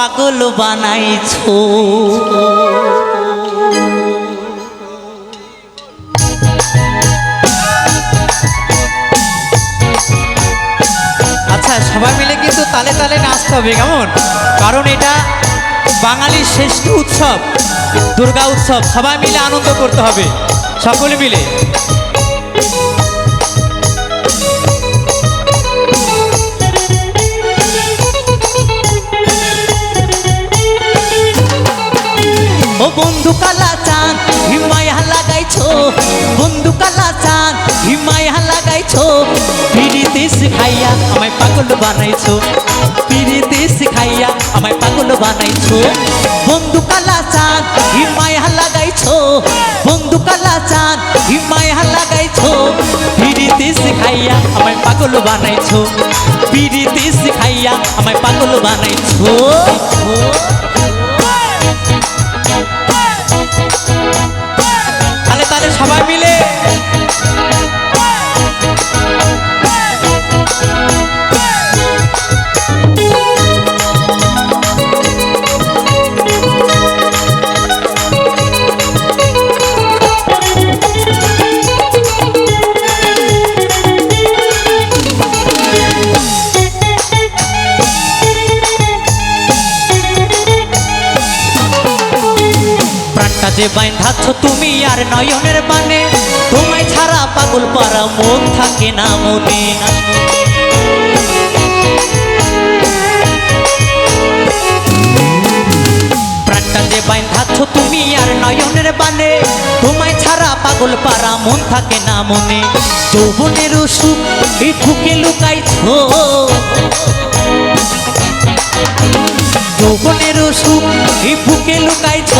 পাগল বানাইছো। আচ্ছা সবাই মিলে কিন্তু তালে তালে নাচতে হবে, কেমন? কারণ এটা বাঙালির শ্রেষ্ঠ উৎসব, দুর্গা উৎসব, সবাই মিলে আনন্দ করতে হবে, সকলে মিলে। শিখাইয়া আমায় পাগল বানাইছো। পিড়িতে শিখাইয়া আমায় পাগল বানাইছো। বন্ধু কালা চাঁদ, হিমায়া লাগাইছো বন্ধু কালা চাঁদ, হিমায়া লাগাইছো পিড়িতে শিখাইয়া আমায় পাগল বানাইছো। পিড়িতে শিখাইয়া আমায় পাগল বানাইছো। যে বাইন্ধাচ্ছ তুমি আর নয়নের বানে তোমায় ছাড়া পাগল পারা মন থাকে না মনে। বাইন্ধাচ্ছ তুমি আর নয়নের বানে তোমায় ছাড়া পাগল পারা মন থাকে না মনে। যৌবনের সুখ ফুকে লুকাইছো। যৌবনের সুখ বুকে লুকাইছো।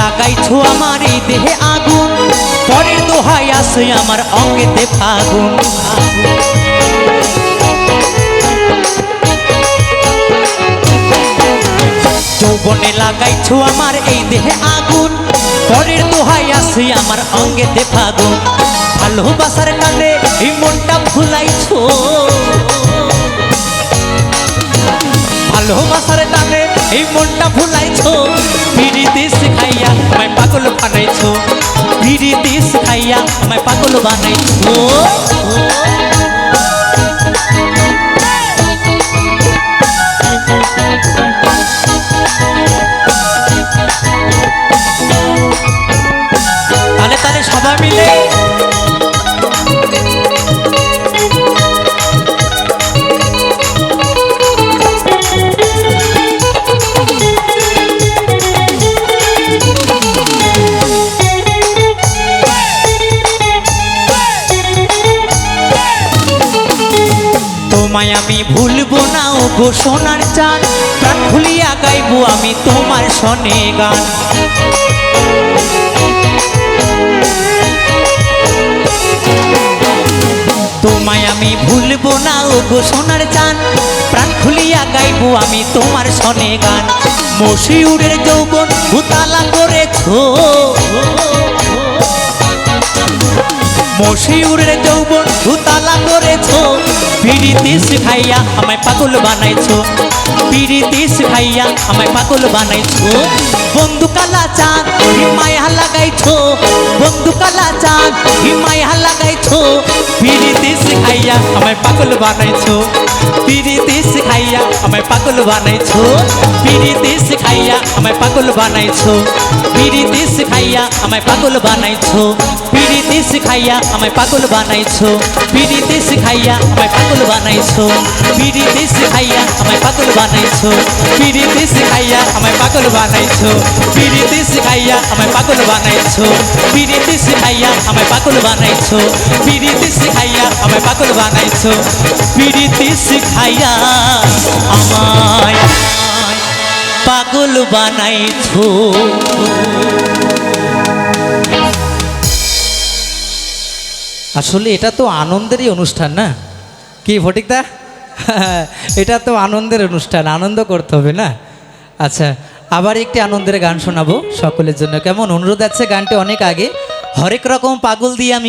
লাগাইছো আমার এই দেহে আগুন। পরের দোহাই আসে আমার অঙ্গেতে ফাগুন। যৌবনে লাগাইছো আমার এই দেহে আগুন। পরের দোহাই আসে আমার অঙ্গেতে ফাগুন। ভালোবাসার কানে এই মনটা ভুলাইছো ভালোবাসার টানে মনটা ভুলাইছো, পিড়িতে শিখাইয়া আমায় পাগল বানাইছো, পিড়িতে শিখাইয়া আমায় পাগল বানাইছো। তালে তালে সবাই মিলে তোমায় আমি ভুলবো না, ও গো সোনার চান প্রাণ ভুলিয়া গাইবো আমি তোমার সনে গান। তোমায় আমি ভুলবো না, ও গো সোনার চান প্রাণ খুলিয়া গাইবো আমি তোমার সনে গান। মশিউরের যৌবন ভূতালা করেছ। মশিউরের যৌবন ভূতালা করেছ। পিড়িতে শিখাইয়া আমায় পাগল বানাইছো। পিড়িতে শিখাইয়া আমায় পাগল বানাইছো। বন্ধু কালা চাঁদ মায়া লাগাইছো। বন্ধু কালা চাঁদ পিরিতি শিখাইয়া আমায় পাগল বানাইছো। পিরিতি শিখাইয়া আমায় পাগল বানাইছো। পিরিতি শিখাইয়া আমায় পাগল বানাইছো। পিরিতি শিখাইয়া আমায় পাগল বানাইছো। পিরিতি শিখাইয়া আমায় পাগল বানাইছো বিড়ি দেশ খাইয়া আমায় পাগল বানাইছো বিড়ি দেশ খাইয়া আমায় পাগল বানাইছো বিড়ি দেশ খাইয়া আমায় পাগল বানাইছো বিড়ি দেশ খাইয়া আমায় পাগল বানাইছো বিড়ি দেশ খাইয়া আমায় পাগল বানাইছো বিড়ি দেশ খাইয়া আমায় পাগল বানাইছো বিড়ি দেশ খাইয়া আমায় পাগল বানাইছো আসলে এটা তো আনন্দেরই অনুষ্ঠান না? কি ফটিকদা এটা তো আনন্দের অনুষ্ঠান, আনন্দ করতে হবে না? আচ্ছা আবার একটি আনন্দের গান শোনাবো সকলের জন্য। কেমন অনুরোধ আছে গানটি অনেক আগে? হরেক রকম পাগল দিয়ে আমি